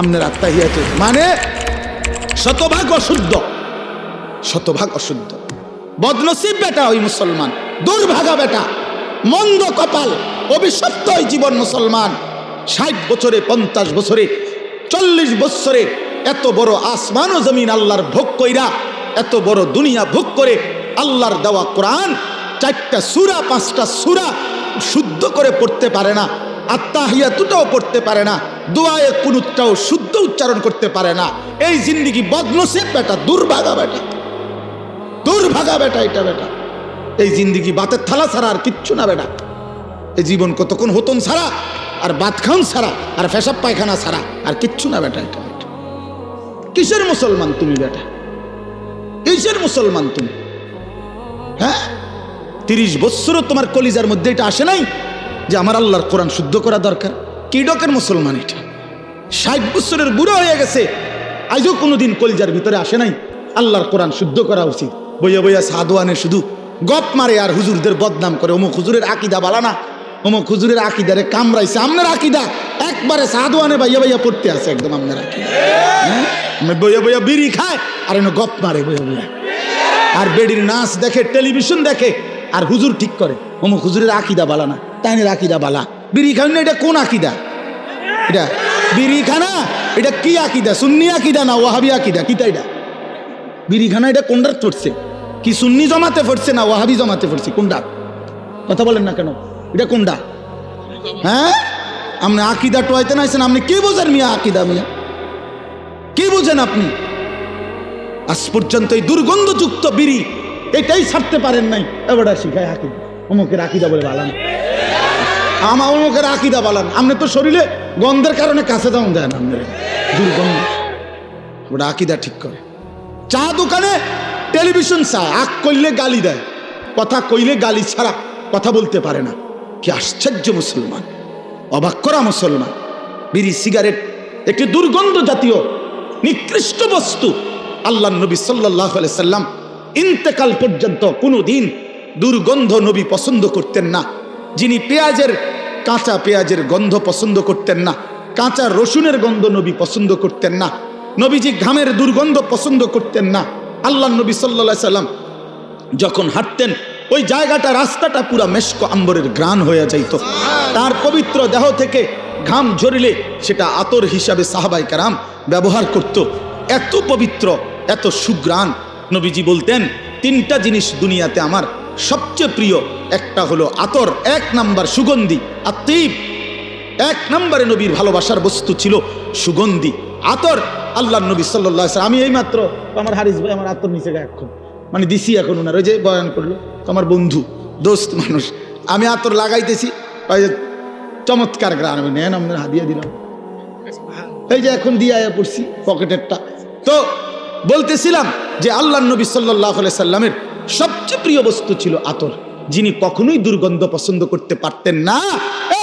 আপনার আত্মাহিয়াতে মানে শতভাগ অশুদ্ধ। শতভাগ অশুদ্ধ। বদনসিব বেটা ওই মুসলমান, দুর্ভাগা বেটা, মন্দ কপাল, অভিশপ্ত ওই জীবন মুসলমান। ষাট বছরে, পঞ্চাশ বছরে, চল্লিশ বছরে এত বড় আসমান ও জমিন আল্লাহর ভোগ কইরা, এত বড় দুনিয়া ভোগ করে আল্লাহর দেওয়া কোরআন চারটা সুরা, পাঁচটা সুরা শুদ্ধ করে পড়তে পারে না। আত্মাহিয়াতুটাও পড়তে পারে না, দোয়ায়ে কুনুতটাও শুদ্ধ উচ্চারণ করতে পারে না। এই জিন্দিগি বদনসিব বেটা, দুর্ভাগা বেটা। দুর্ভাগা বেটা এটা বেটা। এই জিন্দিগি বাতের থালা ছাড়া আর কিচ্ছু না বেটা। এই জীবন কতক্ষণ হতন ছাড়া, আর বাত খান ছাড়া, আর ফেসাব পায়খানা ছাড়া, আর কিচ্ছু না বেটা এটা বেটা। কিসের মুসলমান তুমি বেটা? কিসের মুসলমান তুমি? হ্যাঁ? তিরিশ বছরও তোমার কলিজার মধ্যে এটা আসে নাই? যে আমার আল্লাহর কোরআন শুদ্ধ করা দরকার। কি ডকের মুসলমান এটা? ষাট বছরের বুড়ো হয়ে গেছে। আজও কোনোদিন কলিজার ভিতরে আসে নাই। আল্লাহর কোরআন শুদ্ধ করা উচিত। বইয়া বইয়া সাধু আনে শুধু গপ মারে আর হুজুরদের বদনাম করে। অমুক হুজুরের আকিদা বালানা অমুক হুজুরের আকিদারে কামড়াইছে। আপনার আকিদা? একবারে সাধু আনে বাইয়া বাইয়া পড়তে আছে একদম আপনার আকিদা। হ্যাঁ? বইয়া বইয়া বিড়ি খায় আর এনে গপ মারে বইয়া বইয়া। আর বেডির নাচ দেখে, টেলিভিশন দেখে, আর হুজুর ঠিক করে। অমুক হুজুরের আকিদা বালা না তাইনের আকিদা বালা। বিড়ি খান না এটা কোন আকিদা? এটা বিড়ি খানা এটা কি আকিদা? সুন্নি আকিদা না ওয়াহাবি আকিদা? কিটা এটা? বিড়ি খানা এটা কোনটার পড়ছে কি সুন্নি জমাতে পড়ছে না ওয়াহাবি জমাতে পড়ছে কোনটা কথা বলেন না কেন? এটা কোনটা হ্যাঁ? আপনি আকিদা টোয়াইতে না আপনি কি বোঝেন মিয়া আকিদা মিয়া? কি বোঝেন আপনি? আজ পর্যন্ত এই দুর্গন্ধযুক্ত বিড়ি এটাই ছাড়তে পারেন নাই। এবার শিখায় আকিদা। অমুকের আকিদা বলে বালান আমার অমুকের আকিদা বালান আপনি তো শরীরে গন্ধের কারণে কাছে দাম দেন আপনার। দুর্গন্ধ। ওটা আকিদা ঠিক করে। চা দোকানে টেলিভিশন চা আগ করলে গালি দেয়। কথা কইলে গালি ছাড়া কথা বলতে পারে না। কি আশ্চর্য মুসলমান। অবাক করা মুসলমান। বিড়ি, সিগারেট, একটি দুর্গন্ধ জাতীয়, নিকৃষ্ট বস্তু। আল্লাহ নবী সাল্লাহ সাল্লাম ইন্তেকাল পর্যন্ত কোনো দিন দুর্গন্ধ নবী পছন্দ করতেন না। যিনি পেঁয়াজের কাঁচা পেঁয়াজের গন্ধ পছন্দ করতেন না। কাঁচা রসুনের গন্ধ নবী পছন্দ করতেন না। নবীজি ঘামের দুর্গন্ধ পছন্দ করতেন না। আল্লাহ নবী সাল্লা সাল্লাম যখন হাঁটতেন, ওই জায়গাটা, রাস্তাটা পুরা মেশক আম্বরের গ্রাণ হয়ে যাইত। তার পবিত্র দেহ থেকে ঘাম ঝরিলে সেটা আতর হিসাবে সাহাবাই কারাম ব্যবহার করত। এত পবিত্র, এত সুগ্রাণ নবীজি বলতেন, তিনটা জিনিস দুনিয়াতে আমার সবচেয়ে প্রিয় একটা হলো আতর, এক নাম্বার সুগন্ধি। আত্মীপ এক নম্বরে নবীর ভালোবাসার বস্তু ছিল সুগন্ধি। আতর আল্লাহ নবী সাল্লাহ আমি এই মাত্র আমার হারিস ভাই, আমার আতর নিচে এখন মানে দিছি এখন ওনার ওই যে বয়ান করল, আমার বন্ধু, দোস্ত মানুষ। আমি আতর লাগাইতেছি, ওই যে চমৎকার গ্রাম নেন, আপনার হাদিয়া দিলাম। এই যে এখন দিয়ে আয়া পড়ছি, পকেটেরটা। তো বলতেছিলাম যে আল্লাহ নবী সাল্লাহ সাল্লামের সবচেয়ে প্রিয় বস্তু ছিল আতর, যিনি কখনোই দুর্গন্ধ পছন্দ করতে পারতেন না।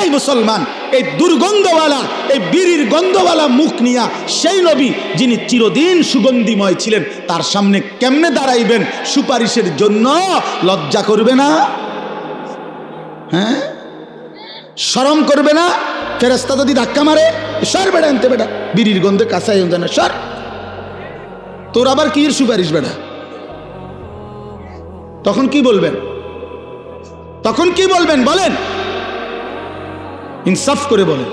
এই মুসলমান, এই দুর্গন্ধওয়ালা, এই বিড়ির গন্ধওয়ালা মুখ নিয়া সেই নবী, যিনি চিরদিন সুগন্ধিময় ছিলেন, তার সামনে কেমনে দাঁড়াইবেন সুপারিশের জন্য লজ্জা করবে না? হ্যাঁ? সরম করবে না? ফেরেস্তা যদি ধাক্কা মারে, সর বেড়া আনতে বেটা বিড়ির গন্ধে কাঁচাই না, সর। তোর আবার কি সুপারিশ বেটা তখন কি বলবেন? তখন কি বলবেন? বলেন। ইনসাফ করে বলেন।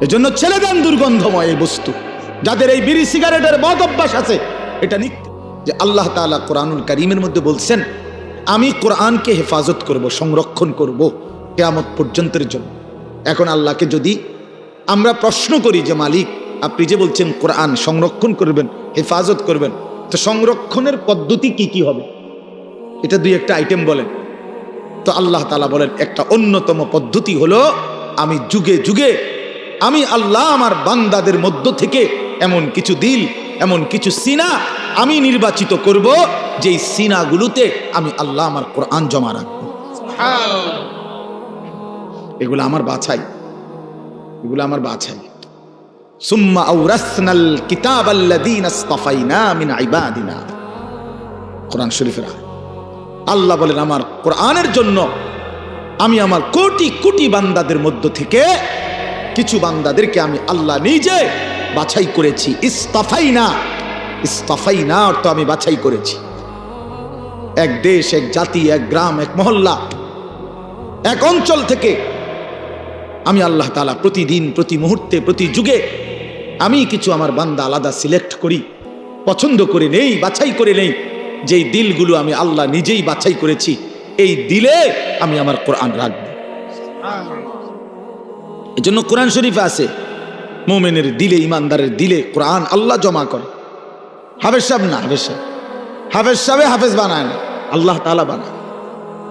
এজন্য ছেলে দেন দুর্গন্ধময় এই বস্তু। যাদের এই বিড়ি সিগারেটের বদ অভ্যাস আছে, এটা নিক। যে আল্লাহ তাআলা কোরআনুল করিমের মধ্যে বলছেন, আমি কোরআনকে হেফাজত করব, সংরক্ষণ করব কেয়ামত পর্যন্তের জন্য। এখন আল্লাহকে যদি আমরা প্রশ্ন করি যে, মালিক, আপনি যে বলছেন কোরআন সংরক্ষণ করবেন, হেফাজত করবেন, তো সংরক্ষণের পদ্ধতি কি কি হবে? এটা দুই একটা আইটেম বলেন। তো আল্লাহ তালা বলেন একটা অন্যতম পদ্ধতি হলো আমি যুগে যুগে আমি আল্লাহ আমার বান্দাদের মধ্য থেকে এমন কিছু দিল এমন কিছু সিনা আমি নির্বাচিত করব যেই সিনাগুলোতে আমি আল্লাহ আমার কোরআন জমা রাখব। এগুলো আমার বাছাই। এগুলো আমার বাছাই। সুম্মা আউরাসনাল কিতাব মিন ইবাদিনা। কোরআন শরীফের আয়াত। আল্লাহ বলেন, আমার কোরআনের জন্য আমি আমার কোটি কোটি বান্দাদের মধ্য থেকে কিছু বান্দাদেরকে আমি আল্লাহ নিজে বাছাই করেছি। ইস্তাফাই না ইস্তাফাই না অর্থ আমি বাছাই করেছি। এক দেশ, এক জাতি, এক গ্রাম, এক মহল্লা, এক অঞ্চল থেকে আমি আল্লাহ তালা প্রতিদিন, প্রতি মুহূর্তে, প্রতি যুগে আমি কিছু আমার বান্দা আলাদা সিলেক্ট করি। পছন্দ করে নেই, বাছাই করে নেই। যেই দিলগুলো আমি আল্লাহ নিজেই বাছাই করেছি, এই দিলে আমি আমার কোরআন রাখব। এজন্য কোরআন শরীফে আছে, মোমেনের দিলে, ইমানদারের দিলে কোরআন আল্লাহ জমা করে। হাফেজ সাহেব না, হাফেজ সাহেব। হাফেজ সাহেবে হাফেজ বানায় না, আল্লাহ তালা বানায়।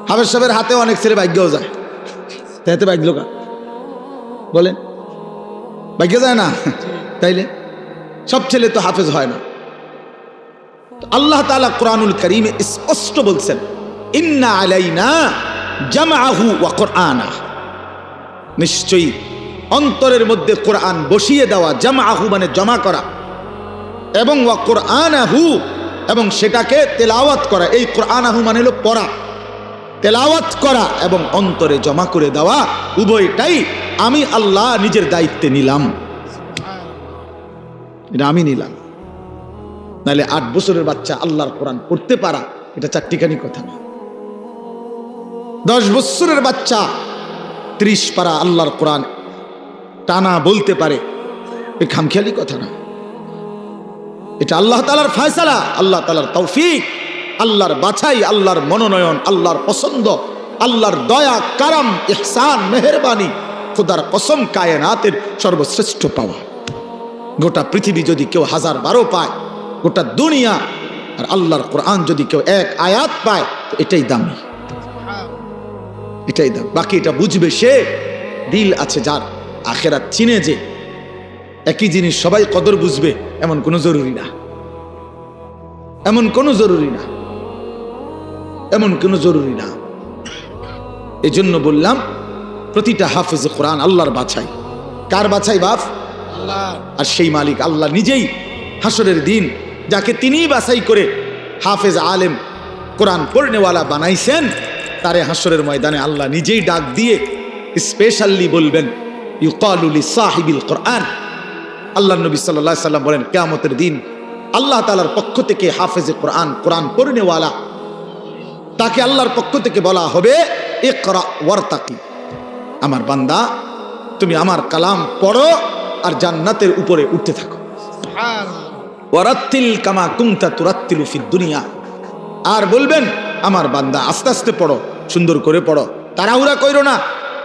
হাফেজ সাহেবের হাতে অনেক ছেলে ভাগ্যও যায়। তাইতে ভাগ্য কা বলেন। ভাগ্য যায় না? তাইলে? সব ছেলে তো হাফেজ হয় না। আল্লাহ তালা কোরআনুল করিমে স্পষ্ট বলছেন, ইন্না আলাইনা জামাহু ওয়া কোরআনা নিশ্চয়ই অন্তরের মধ্যে কোরআন বসিয়ে দেওয়া জামাহু মানে জমা করা এবং ওয়া কোরআনাহু এবং সেটাকে তেলাওয়াত করা, এই কোরআনাহু মানে হলো পড়া। তেলাওয়াত করা এবং অন্তরে জমা করে দেওয়া, উভয়টাই আমি আল্লাহ নিজের দায়িত্বে নিলাম। এটা আমি নিলাম। নাহলে আট বছরের বাচ্চা আল্লাহর কোরআন পড়তে পারা, এটা চারটিখানি কথা না। দশ বছরের বাচ্চা ত্রিশ পারা আল্লাহর কোরআন টানা বলতে পারে এ খামখেয়ালি কথা না। এটা আল্লাহ তালার ফয়সালা, আল্লাহ তালার তৌফিক, আল্লাহর বাছাই, আল্লাহর মনোনয়ন, আল্লাহর পছন্দ, আল্লাহর দয়া, কারাম, ইহসান, মেহরবানি, খুদার কসম কায়নাতের সর্বশ্রেষ্ঠ পাওয়া। গোটা পৃথিবী যদি কেউ হাজার বারো পায় গোটা দুনিয়া আর আল্লাহর কোরআন যদি কেউ এক আয়াত পায় তো এটাই দামি। এটাই দাম। বাকি এটা বুঝবে সে দিল আছে যার আখেরাত চিনে যে একই জিনিস সবাই কদর বুঝবে এমন কোনো জরুরি না। এমন কোনো জরুরি না। এমন কোনো জরুরি না। এজন্য বললাম প্রতিটা হাফেজ কোরআন আল্লাহর বাছাই। কার বাছাই বাপ? আর সেই মালিক আল্লাহ নিজেই হাসরের দিন যাকে তিনিই বাছাই করে হাফেজ আলেম কোরআন পড়নেওয়ালা বানাইছেন, তারে হাসরের ময়দানে আল্লাহ নিজেই ডাক দিয়ে স্পেশালি বলবেন ইউকালুলি সাহিবিল কোরআন। আল্লাহ নবী সাল্লাহ সাল্লাম বলেন, কেয়ামতের দিন আল্লাহ তালার পক্ষ থেকে হাফেজে কোরআন কোরআন পড়নেওয়ালা, তাকে আল্লাহর পক্ষ থেকে বলা হবে, ইকরা ওয়ারতাকি। আমার বান্দা, তুমি আমার কালাম পড়ো আর জান্নাতের উপরে উঠতে থাকো। ওয়ারাত্তিল কামা কুংতা তুরাত্তিলু ফিদ দুনিয়া। আর বলবেন, আমার বান্দা, আস্তে আস্তে পড়ো, সুন্দর করে পড়ো, তাড়াহুড়া কইরো না,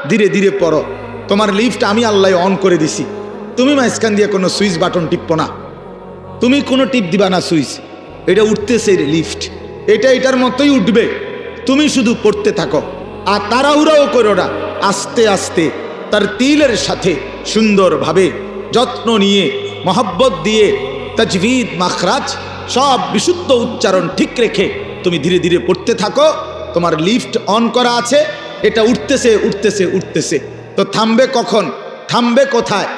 ধীরে ধীরে পড়ো। তোমার লিফট আমি আল্লাহ অন করে দিছি। তুমি মাঝখান দিয়ে কোনো সুইচ বাটন টিপো না। তুমি কোনো টিপ দিবা না সুইচ। এটা উঠতেছে লিফট। এটা এটার মতোই উঠবে। তুমি শুধু পড়তে থাকো। আর তাড়াহুড়াও করো না। আস্তে আস্তে, তার তিলের সাথে সুন্দরভাবে যত্ন নিয়ে, মহব্বত দিয়ে তাজভিদ মাখরাজ, সব বিশুদ্ধ উচ্চারণ ঠিক রেখে তুমি ধীরে ধীরে পড়তে থাকো। তোমার লিফট অন করা আছে, এটা উঠতেছে উঠতেছে উঠতেছে। তো থামবে কখন? থামবে কোথায়?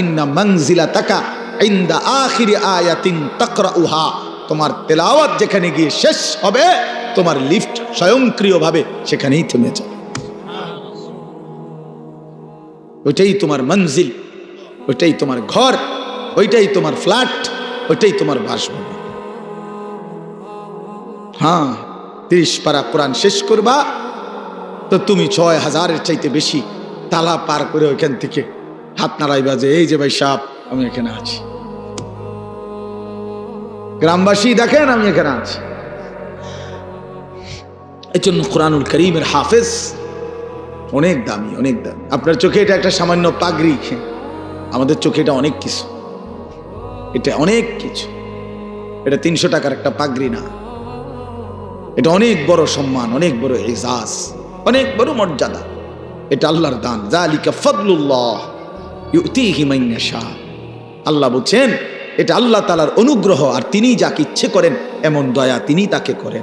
ইন্না মঞ্জিলা তাকা ইন্দা আখিরি আয়াতিন তাকরা উহা তোমার তেলাওয়াত যেখানে গিয়ে শেষ হবে, তোমার লিফট স্বয়ংক্রিয়ভাবে সেখানেই থেমে যাবে। ওইটাই তোমার মঞ্জিল, ওইটাই তোমার ঘর, ওইটাই তোমার ফ্ল্যাট। ওইটাই তোমার বাসভবন। হ্যাঁ তিরিশ পারা কোরআন শেষ করবা, তো তুমি ছয় হাজারের চাইতে বেশি তালা পার করে ওইখান থেকে হাত নাড়াইবা যে, এই যে ভাই সাপ, আমি এখানে আছি। গ্রামবাসী দেখেন, আমি এখানে আছি। এই জন্য কোরআনুল করিমের হাফেজ অনেক দামি অনেক দামি। আপনার চোখে এটা একটা সামান্য পাগড়ি, আমাদের চোখে এটা অনেক কিছু। এটা অনেক কিছু। এটা তিনশো টাকার একটা পাগড়ি না। এটা অনেক বড় সম্মান, অনেক বড় এজাজ, অনেক বড় মর্যাদা। এটা আল্লাহর দান। জালিকা ফদলুল্লাহ আল্লাহ বলছেন, এটা আল্লাহ তালার অনুগ্রহ আর তিনি যাকে ইচ্ছে করেন, এমন দয়া তিনি তাকে করেন।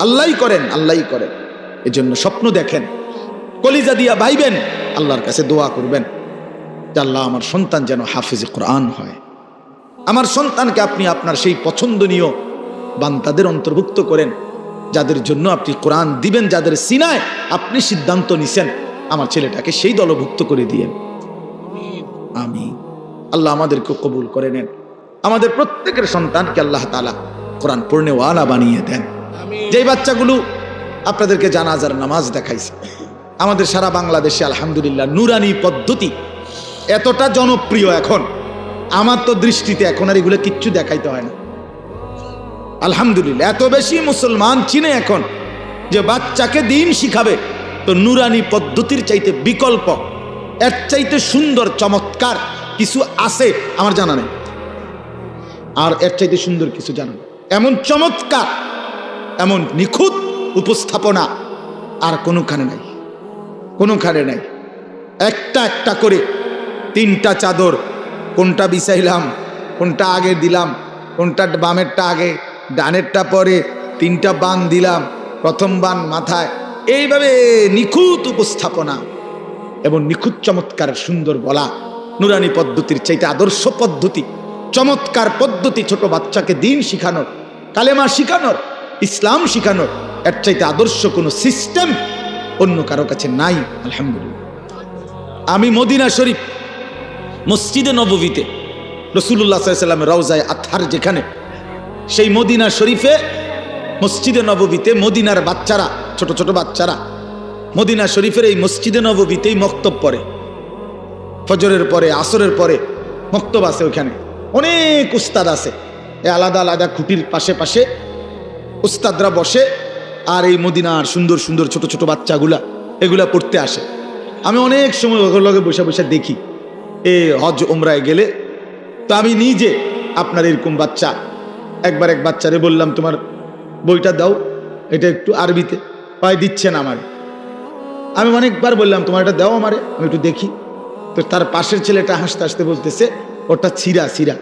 আল্লাহই করেন আল্লাহই করেন। এজন্য স্বপ্ন দেখেন, কলিজা দিয়া ভাইবেন, আল্লাহর কাছে দোয়া করবেন। আল্লাহ আমার সন্তান যেন হাফিজ কোরআন হয়। আমার সন্তানকে আপনি আপনার সেই পছন্দনীয় বান্তাদের অন্তর্ভুক্ত করেন যাদের জন্য আপনি কোরআন দিবেন যাদের সিনায় আপনি সিদ্ধান্ত নিছেন আমার ছেলেটাকে সেই দলভুক্ত করে দিয়েন। আমি আল্লাহ আমাদেরকে কবুল করে নেন। আমাদের প্রত্যেকের সন্তানকে আল্লাহ তালা কোরআন পূর্ণেওয়ালা বানিয়ে দেন। যেই বাচ্চাগুলো আপনাদেরকে জানাজার নামাজ দেখাইছে আমাদের সারা বাংলাদেশে আলহামদুলিল্লাহ নুরানি পদ্ধতি এতটা জনপ্রিয় এখন। আমার তো দৃষ্টিতে এখন আর এগুলো কিচ্ছু দেখাইতে হয় না। আলহামদুলিল্লাহ, এত বেশি মুসলমান চিনে এখন যে বাচ্চাকে দিন শিখাবে, তো নুরানি পদ্ধতির চাইতে বিকল্প, এর চাইতে সুন্দর, চমৎকার কিছু আছে আমার জানা নেই। আর এর চাইতে সুন্দর কিছু জানা। এমন চমৎকার, এমন নিখুঁত উপস্থাপনা আর কোনোখানে নাই। কোনোখানে নাই। একটা একটা করে তিনটা চাদর, কোনটা বিছাইলাম, কোনটা আগে দিলাম, কোনটা বামেরটা আগে, ডানেরটা পরে তিনটা বান দিলাম, প্রথম বান মাথায়। এইভাবে নিখুঁত উপস্থাপনা এবং নিখুঁত চমৎকার সুন্দর বলা নুরানি পদ্ধতির চাইতে আদর্শ পদ্ধতি, চমৎকার পদ্ধতি ছোট বাচ্চাকে দিন শিখানোর, কালেমা শিখানোর, ইসলাম শিখানোর, এর চাইতে আদর্শ কোনো সিস্টেম অন্য কারও কাছে নাই, আলহামদুলিল্লাহ। আমি মদিনা শরীফ মসজিদে নববীতে রসুল্লাহ রওজায় আথার যেখানে, সেই মদিনা শরীফে মসজিদে নববীতে মদিনার বাচ্চারা, ছোট ছোট বাচ্চারা মদিনা শরীফের এই মসজিদে নববীতেই মক্তব পড়ে। ফজরের পরে, আসরের পরে মক্তব আছে ওখানে অনেক উস্তাদ আছে। এ আলাদা আলাদা খুঁটির পাশে পাশে উস্তাদরা বসে আর এই মদিনার সুন্দর সুন্দর ছোট ছোট বাচ্চাগুলা, এগুলা পড়তে আসে। আমি অনেক সময় ওগুলোকে বসে বসে দেখি। এ হজ ওমরায় গেলে তো আমি নিজে আপনার এরকম বাচ্চা। একবার এক বাচ্চারে বললাম, তোমার বইটা দাও, এটা একটু আরবিতে। পায় দিচ্ছে না আমার। আমি অনেকবার বললাম, তোমার এটা দাও আমারে, আমি একটু দেখি। তো তার পাশের ছেলেটা হাসতে হাসতে বলতেছে ওটা ছিরা ছিরা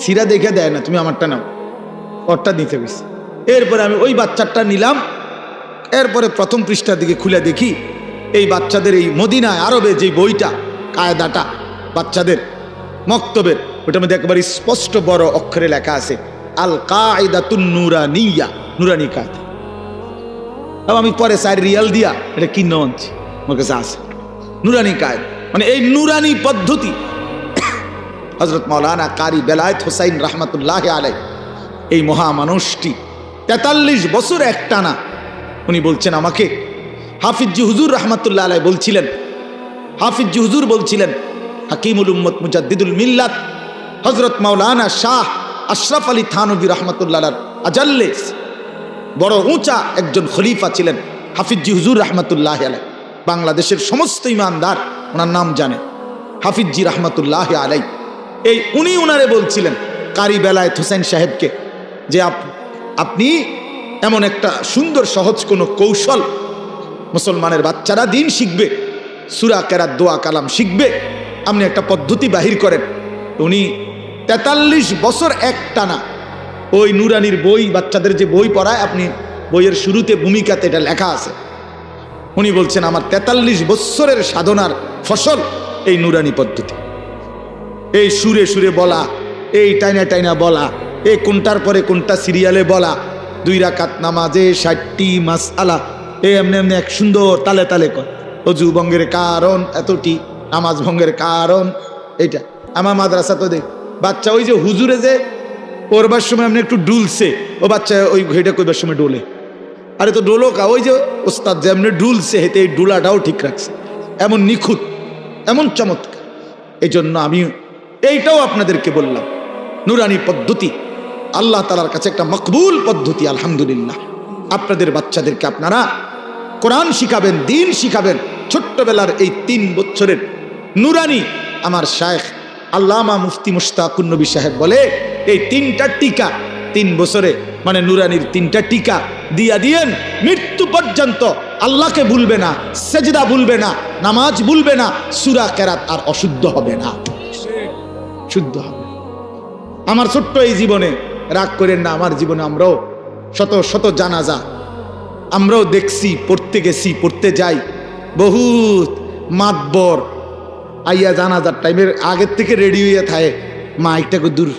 ছিরা দেখে দেয় না, তুমি আমারটা নাও। ওরটা দিতে গেছি। এরপরে আমি ওই বাচ্চাটা নিলাম। এরপরে প্রথম পৃষ্ঠার দিকে খুলে দেখি, এই বাচ্চাদের এই মদিনায়, আরবে যে বইটা কায়দাটা, বাচ্চাদের, মক্তবের ওটার মধ্যে একেবারে স্পষ্ট বড় অক্ষরে লেখা আছে আল কায়দাতুন নুরানিয়া, নুরানি কায়দা। আমি পরে সাইড রিয়াল দিয়া এটা কিনে আনছি, আমার কাছে আছে। নুরানি কায়দ মানে এই নুরানি পদ্ধতি। হজরত মৌলানা কারি বেলায়েত হোসাইন রহমতুল্লাহ আলাই এই মহামানুষটি তেতাল্লিশ বছর একটানা উনি বলছেন আমাকে, হাফিজি হুজুর রহমতুল্লাহ আলাই বলছিলেন হাফিজি হুজুর বলছিলেন, হাকিমুল উম্মত মুজাদ্দিদুল মিল্লাত হজরত মাওলানা শাহ আশরাফ আলী থানবী রহমতুল্লাহ আজাল্লেস, বড় উঁচা একজন খলিফা ছিলেন হাফিজি হুজুর রহমতুল্লাহ আলাই বাংলাদেশের সমস্ত ইমানদার, ওনার নাম জানে হাফিজি রহমতুল্লাহ আলাই এই উনি উনারে বলছিলেন, কারি বেলায়েত হোসেন সাহেবকে, যে আপ- আপনি এমন একটা সুন্দর সহজ কোনো কৌশল মুসলমানের বাচ্চারা দিন শিখবে সুরা কেরাত দোয়া কালাম শিখবে। আপনি একটা পদ্ধতি বাহির করেন। উনি তেতাল্লিশ বছর এক টানা ওই নুরানির বই, বাচ্চাদের যে বই পড়ায়, আপনি বইয়ের শুরুতে ভূমিকাতে এটা লেখা আছে। উনি বলছেন, আমার তেতাল্লিশ বৎসরের সাধনার ফসল এই নুরানি পদ্ধতি। এই সুরে সুরে বলা, এই টাইনা টাইনা বলা এই কোনটার পরে কোনটা সিরিয়ালে বলা, দুই রাকাত নামাজে ষাটটি মাস আলা এই এমনি এমনি এক সুন্দর তালে তালে কর। অজু ভঙ্গের কারণ এতটি, নামাজ ভঙ্গের কারণ এটা আমার মাদ্রাসা তো দেখ, বাচ্চা ওই যে হুজুরে যে পড়বার সময় এমনি একটু ডুলছে, ও বাচ্চা ওই ঘড়িটা কইবার সময় ডোলে। আরে তো ডোলো কা, ওই যে ওস্তাদ যেমনি ডুলছে হেতে এই ডুলাটাও ঠিক রাখছে। এমন নিখুঁত, এমন চমৎকার। এই জন্য আমি এইটাও আপনাদেরকে বললাম, নুরানি পদ্ধতি, আল্লাহ তালার কাছে একটা মকবুল পদ্ধতি, আলহামদুলিল্লাহ। আপনাদের বাচ্চাদেরকে আপনারা কোরআন শিখাবেন, দিন শিখাবেন ছোট্টবেলার এই তিন বছরের নুরানি আমার শায়েখ আল্লামা মুফতি মুশতাকুন নবী সাহেব বলে, এই তিনটা টিকা তিন বছরে মানে নুরানির তিনটা টিকা দিয়া দিয়েন, মৃত্যু পর্যন্ত আল্লাহকে ভুলবে না, সেজদা ভুলবে না, নামাজ ভুলবে না, সুরা কেরাত আর অশুদ্ধ হবে না। শুদ্ধ হবে। আমার ছোট্ট এই জীবনে, রাগ করেন না, আমার জীবনে আমরাও শত শত জানাজা, আমরাও দেখছি, পড়তে গেছি, পড়তে যাই বহুত মাতবর। আইয়া জানাজার টাইমের আগের থেকে রেডি হইয়া থাকে মাইকটাকে দূর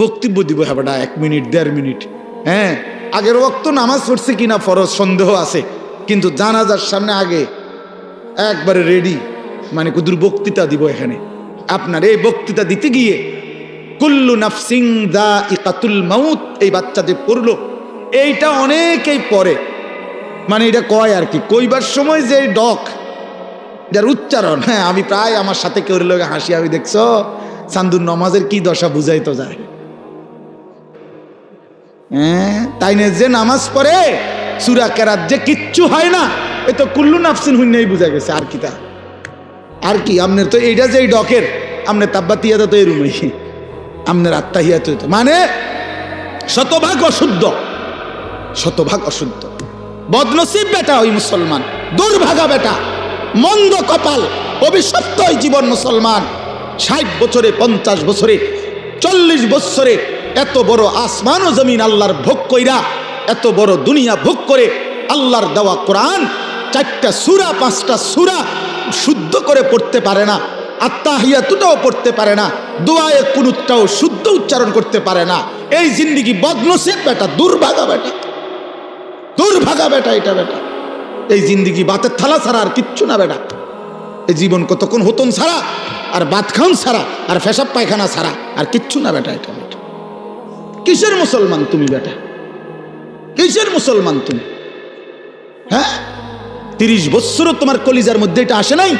বক্তব্য দিব হ্যাঁ এক মিনিট, দেড় মিনিট। হ্যাঁ আগের ওক্ত নামাজ পড়ছে কিনা ফরজ সন্দেহ আছে, কিন্তু জানাজার সামনে আগে একবারে রেডি মানে কুদুর বক্তৃতা দিব এখানে। আপনার এই বক্তৃতা দিতে গিয়ে কুল্লু নাফসিং দা ইকাতুল মাউত এই বাচ্চাদের পড়ল, এইটা অনেকেই পড়ে। মানে এটা কয় আর কি? কইবার সময় যে ডক, যার উচ্চারণ হ্যাঁ আমি প্রায় আমার সাথে কেউ লোক হাসি আমি দেখছ? সান্দুর নমাজের কি দশা বুঝাইতো যায়? হ্যাঁ তাই না যে নামাজ পড়ে, সুরা কেরাত যে কিচ্ছু হয় না, এ তো কুল্লু নাফসিন হুইনাই বুঝা গেছে, আর কি তা? আর কি আপনার তো এইটা যে এই ডকের আপনার তাব্বাতিয়াতা তো এরুমই আপনার আত্মাহিয়া তো। মানে শতভাগ অশুদ্ধ শতভাগ অশুদ্ধ। বদনসিব বেটা ওই মুসলমান, দুর্ভাগা বেটা, মন্দ কপাল, অভিশপ্ত ওই জীবন মুসলমান। ষাট বছরে, পঞ্চাশ বছরে, চল্লিশ বছরে এত বড় আসমান ও জমিন আল্লাহর ভোগ কইরা, এত বড় দুনিয়া ভোগ করে আল্লাহর দেওয়া কোরআন চারটা সুরা, পাঁচটা সুরা শুদ্ধ করে পড়তে পারে না, আত্মাহিয়াতুটাও পড়তে পারে না, দোয়ায়ে কুনুতটাও শুদ্ধ উচ্চারণ করতে পারে না। এই জিন্দিগি বদনসিব বেটা, দুর্ভাগা বেটা। দুর্ভাগা বেটা, এটা বেটা। এই জিন্দিগি বাতের থালা ছাড়া আর কিচ্ছু না বেটা। এই জীবন কতক্ষণ হতন ছাড়া, আর বাত খান ছাড়া, আর ফেসাব পায়খানা ছাড়া, আর কিচ্ছু না বেটা, এটা বেটা। কিসের মুসলমান তুমি বেটা? কিসের মুসলমান তুমি? হ্যাঁ? তিরিশ বৎসরও তোমার কলিজার মধ্যে এটা আসে নাই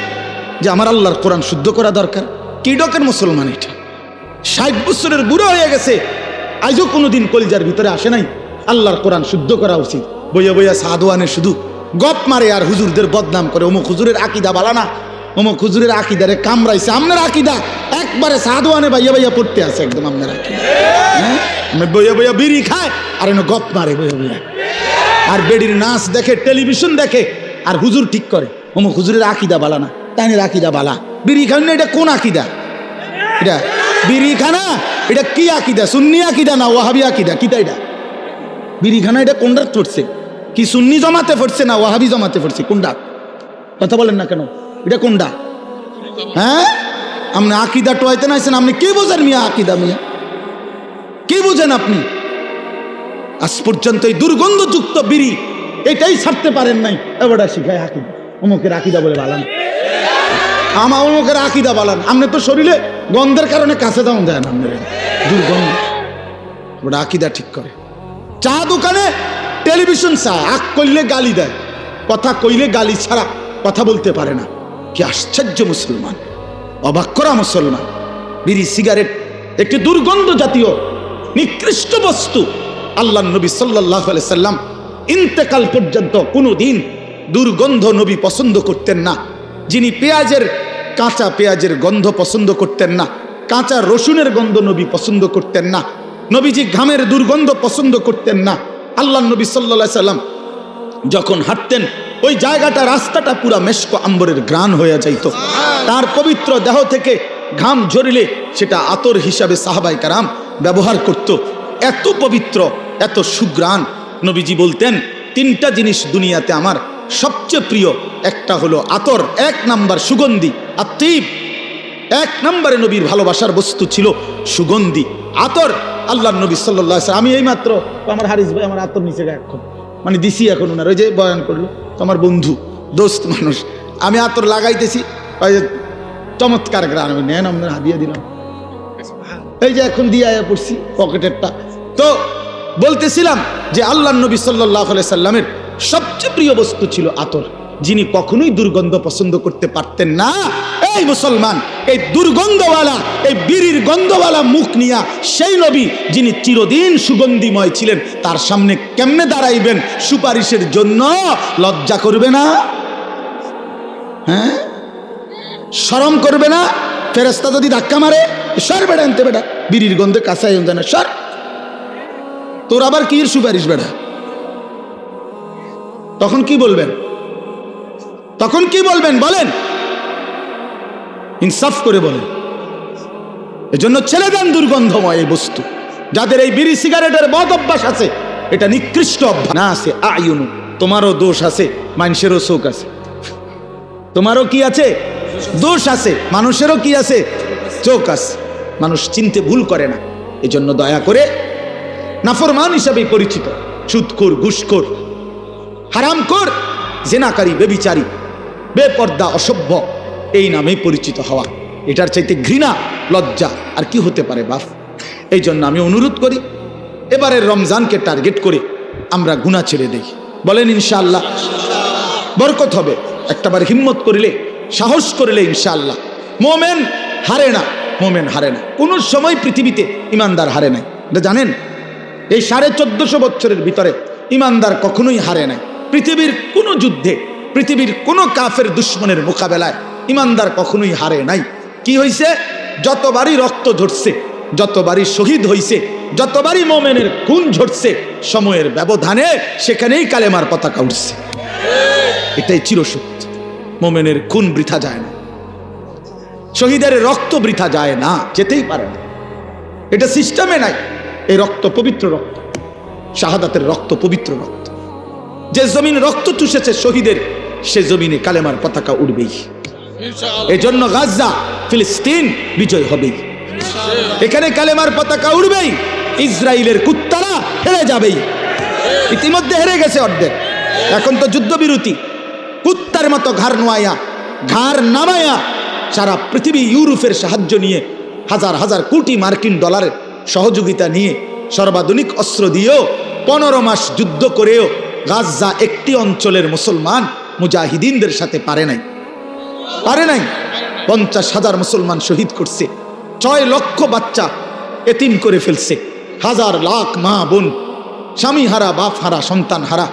যে আমার আল্লাহর কোরআন শুদ্ধ করা দরকার? কি ডকের মুসলমান এটা? ষাট বছরের বুড়ো হয়ে গেছে, আজও কোনোদিন কলিজার ভিতরে আসে নাই আল্লাহর কোরআন শুদ্ধ করা উচিত। বইয়া বইয়া সাদওয়ানে শুধু গপ মারে আর হুজুরদের বদনাম করে। অমুক হুজুরের আকিদা বালা না, অমুক হুজুরের আকিদারে কামড়াইছে। আপনার আকিদা? একবারে সাদওয়ানে বাইয়া বাইয়া পড়তে আছে একদম আপনার আকিদা। হ্যাঁ? বইয়া বইয়া বিড়ি খায় আর এনে গপ মারে বইয়া বইয়া। আর বেডির নাচ দেখে, টেলিভিশন দেখে আর হুজুর ঠিক করে। অমুক হুজুরের আকিদা বালা না তাই আকিদা বালা বিড়ি খান না, এটা কোন আকিদা? এটা বিড়ি খানা? এটা কি আকিদা? সুন্নি আকিদা না ওয়াহাবি আকিদা? কিতা এটা? বিড়ি খানা, এটা কোনটা পড়ছে কি সুন্নি জমাতে পড়ছে না ওয়াহাবি জমাতে পড়ছে কোনটা কথা বলেন না কেন? এটা কোনটা হ্যাঁ? আপনি আকিদা টোয়াইতে নাইছেন, আপনি কি বোঝেন মিয়া আকিদা মিয়া? কি বুঝেন আপনি? আজ পর্যন্ত এই দুর্গন্ধযুক্ত বিড়ি এটাই ছাড়তে পারেন নাই। এবারটা শিখায় আকিদা। অমুকের আকিদা বলে বালান। আমার অমুকের আকিদা বালান। আপনি তো শরীরে গন্ধের কারণে কাছে দাম দেন না আপনার। দুর্গন্ধ। ওটা আকিদা ঠিক করে। চা দোকানে টেলিভিশন চা আক করলে গালি দেয়, কথা কইলে গালি ছাড়া কথা বলতে পারে না। কি আশ্চর্য মুসলমান, অবাক করা মুসলমান। বিড়ি, সিগারেট, একটি দুর্গন্ধ জাতীয়, নিকৃষ্ট বস্তু। আল্লাহ নবী সাল্লাহ সাল্লাম ইন্তেকাল পর্যন্ত কোনো দিন দুর্গন্ধ নবী পছন্দ করতেন না। যিনি পেঁয়াজের, কাঁচা পেঁয়াজের গন্ধ পছন্দ করতেন না, কাঁচা রসুনের গন্ধ নবী পছন্দ করতেন না, নবীজি ঘামের দুর্গন্ধ পছন্দ করতেন না। আল্লাহ নবী সাল্লা সাল্লাম যখন হাঁটতেন ওই জায়গাটা রাস্তাটা পুরা মেশক আম্বরের গ্রাণ হয়ে যাইত। তার পবিত্র দেহ থেকে ঘাম ঝরিলে সেটা আতর হিসাবে সাহাবাই কারাম ব্যবহার করত। এত পবিত্র এত সুগ্রাণ নবীজি বলতেন তিনটা জিনিস দুনিয়াতে আমার সবচেয়ে প্রিয় একটা হলো আতর এক নাম্বার সুগন্ধি আত্মীপ এক নম্বরে নবীর ভালোবাসার বস্তু ছিল সুগন্ধি, আতর। আল্লাহ নবী সাল্লাহ আমি এই মাত্র আমার হারিস ভাই, আমার আতর নিচে এখন। মানে দিছি এখন ওনার ওই যে বয়ান করল, তো আমার বন্ধু, দোস্ত মানুষ। আমি আতর লাগাইতেছি, ওই যে চমৎকার গ্রাম নেন আপনার হাদিয়া দিলাম। এই যে এখন দিয়ে আয়া পড়ছি পকেটেরটা। তো বলতেছিলাম যে আল্লাহ নবী সাল্লাহ সাল্লামের সবচেয়ে প্রিয় বস্তু ছিল আতর। যিনি কখনোই দুর্গন্ধ পছন্দ করতে পারতেন না। এই মুসলমান, এই দুর্গন্ধওয়ালা, এই বিড়ির গন্ধওয়ালা মুখ নিয়া সেই নবী যিনি চিরদিন সুগন্ধিময় ছিলেন, তার সামনে কেমনে দাঁড়াইবেন সুপারিশের জন্য লজ্জা করবে না? হ্যাঁ? সরম করবে না? ফেরেস্তা যদি ধাক্কা মারে, সর বেড়া আনতে বেটা বিড়ির গন্ধে কাঁচাই আনতে না সর। তোর আবার কি সুপারিশ বেড়া? তখন কি বলবেন? তখন কি বলবেন? বলেন। ইনসাফ করে বলেন এজন্য ছেলে দেন দুর্গন্ধময় এই বস্তু। যাদের এই বিড়ি সিগারেটের বদ অভ্যাস আছে, এটা নিকৃষ্ট অভ্যাস। না আছে আয়ুনু তোমারও দোষ আছে, মানুষেরও শোক আছে। তোমারও কি আছে? দোষ আছে, মানুষেরও কি আছে? চোখ আছে। মানুষ চিনতে ভুল করে না। এজন্য দয়া করে নাফরমান হিসাবে পরিচিত। সুদখোর ঘুষখোর, হারামখোর, জেনাকারী, বেবিচারী, বেপর্দা, অসভ্য এই নামেই পরিচিত হওয়া। এটার চাইতে ঘৃণা, লজ্জা আর কি হতে পারে বাপ? এই জন্য আমি অনুরোধ করি এবারে রমজানকে টার্গেট করে আমরা গুণা ছেড়ে দেই। বলেন ইনশাআল্লাহ। বরকত হবে। একটাবার হিম্মত করিলে, সাহস করিলে ইনশাআল্লাহ। মোমেন হারে না, মোমেন হারে না। কোন সময় পৃথিবীতে ইমানদার হারে নাই। এটা জানেন? এই সাড়ে চোদ্দশো বছরের ভিতরে ইমানদার কখনোই হারে নাই। পৃথিবীর কোনো যুদ্ধে, পৃথিবীর কোনো কাফের দুশ্মনের মোকাবেলায় ইমানদার কখনোই হারে নাই। কি হয়েছে যতবারই রক্ত ঝরছে, যতবারই শহীদ হইছে, যতবারই মোমেনের খুন ঝরছে, সময়ের ব্যবধানে সেখানেই কালেমার পতাকা উঠছে। এটাই চিরসত্য। মোমেনের খুন বৃথা যায় না। শহীদের রক্ত বৃথা যায় না, যেতেই পারে না। এটা সিস্টেমে নাই। এই রক্ত পবিত্র রক্ত, শাহাদাতের রক্ত পবিত্র রক্ত। যে জমিন রক্ত চুষেছে শহীদের, সে জমিনে কালেমার পতাকা উড়বেই এই জন্য গাজা ফিলিস্তিন বিজয় হবেই। এখানে কালেমার পতাকা উড়বেই ইসরায়েলের কুত্তারা হেরে যাবেই। ইতিমধ্যে হেরে গেছে অর্ধেক। এখন তো যুদ্ধবিরতি। কুত্তার মতো ঘাড় নোয়াইয়া ঘাড় নামায়া সারা পৃথিবী ইউরোপের সাহায্য নিয়ে হাজার হাজার কোটি মার্কিন ডলারের সহযোগিতা নিয়ে সর্বাধুনিক অস্ত্র দিয়েও পনেরো মাস যুদ্ধ করেও গাজা একটি অঞ্চলের মুসলমান মুজাহিদিনদের সাথে পারে নাই। পারে নাই। পঞ্চাশ হাজার মুসলমান শহীদ করছে। ছয় লক্ষ বাচ্চা এতিম করে ফেলছে। হাজার লাখ মা বোন, স্বামী হারা, বাপ হারা, সন্তান হারা,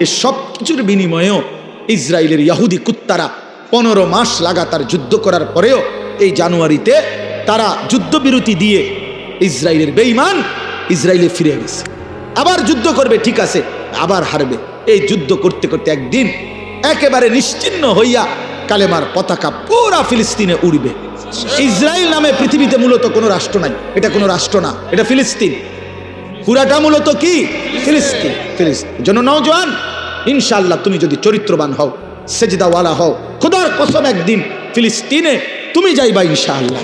এ সব কিছুর বিনিময়েও ইসরায়েলের ইয়াহুদি কুত্তারা পনেরো মাস লাগাতার যুদ্ধ করার পরেও এই জানুয়ারিতে তারা যুদ্ধবিরতি দিয়ে ইসরায়েলের বেইমান ইসরায়েলে ফিরে গেছে। আবার যুদ্ধ করবে, ঠিক আছে, আবার হারবে। এই যুদ্ধ করতে করতে একদিন একেবারে নিশ্চিন্ন হইয়া কালেমার পতাকা পুরা ফিলিস্তিনে উড়বে। ইসরায়েল নামে পৃথিবীতে মূলত কোনো রাষ্ট্র নাই। এটা কোনো রাষ্ট্র না এটা ফিলিস্তিন। পুরাটা মূলত কি? ফিলিস্তিন। ফিলিস্তিন। জন্য নওজোয়ান ইনশাআল্লাহ তুমি যদি চরিত্রবান হও সেজদাওয়ালা হও খোদার কসম একদিন ফিলিস্তিনে তুমি যাইবা ইনশাআল্লাহ।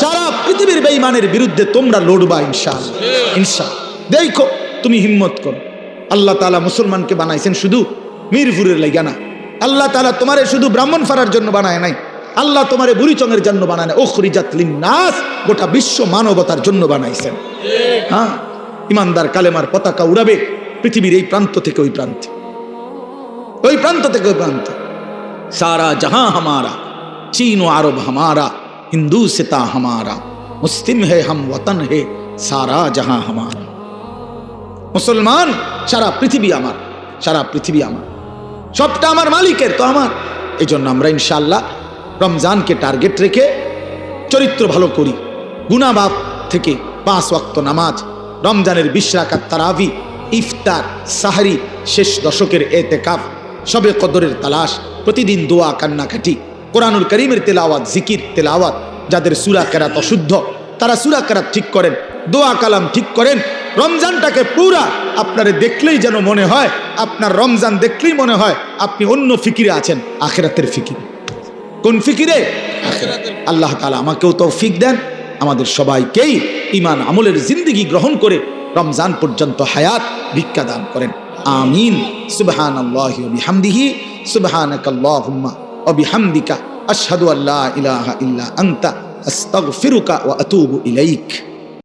সারা পৃথিবীর বেঈমানের বিরুদ্ধে তোমরা লড়বা ইনশাআল্লাহ। ইনশাআল্লাহ। দেখো তুমি হিম্মত করো। আল্লাহ তাআলা মুসলমানকে বানাইছেন শুধু মিরপুরের লাইগা না আল্লাহ তালা তোমারে শুধু ব্রাহ্মণ ফারার জন্য বানায় নাই। আল্লাহ তোমারে বুড়িচঙের জন্য বানায় না ওখরিজাতলিন নাস গোটা বিশ্ব মানবতার জন্য বানাইছেন। হ্যাঁ? ইমানদার কালেমার পতাকা উড়াবে পৃথিবীর এই প্রান্ত থেকে ওই প্রান্তে। ওই প্রান্ত থেকে ওই প্রান্তে। সারা জাহাঁ হামারা, চীন ও আরব হামারা, হিন্দু সেতা হামারা, মুসলিম হে হাম ওতন হে, সারা জাহাঁ হামারা। মুসলমান, সারা পৃথিবী আমার, সারা পৃথিবী আমার। সবটা আমার মালিকের, তো আমার। এই জন্য আমরা ইনশাল্লাহ রমজানকে টার্গেট রেখে চরিত্র ভালো করি। গুনাবাপ থেকে পাঁচ ওয়াক্ত নামাজ, রমজানের বিশ রাকাত তারাবি, ইফতার, সাহারি, শেষ দশকের এতেকাফ, সবে কদরের তালাশ, প্রতিদিন দোয়া, কান্নাকাটি, কোরআনুল করিমের তেলাওয়াত, জিকির, তেলাওয়াত, যাদের সুরা কেরাত অশুদ্ধ, তারা সুরা কেরাত ঠিক করেন, দোয়া কালাম ঠিক করেন রমজানটাকে পুরা আপনারে দেখলেই যেন মনে হয় আপনার রমজান দেখলেই মনে হয় আপনি অন্য ফিকিরে আছেন আখেরাতের ফিকিরে। কোন ফিকিরে? আল্লাহ তালা আমাকেও তৌফিক দেন আমাদের সবাইকেই ইমান আমলের জিন্দিগি গ্রহণ করে রমজান পর্যন্ত হায়াত ভিক্ষা দান করেন। আমিন। সুবহান আল্লাহ বিহামদিহি। সুবহানাক আল্লাহুম্মা ওয়া বিহামদিকা। আশহাদু আল্লা ইলাহা ইল্লা আনতা। আস্তাগফিরুকা ওয়া আতুবু ইলাইক।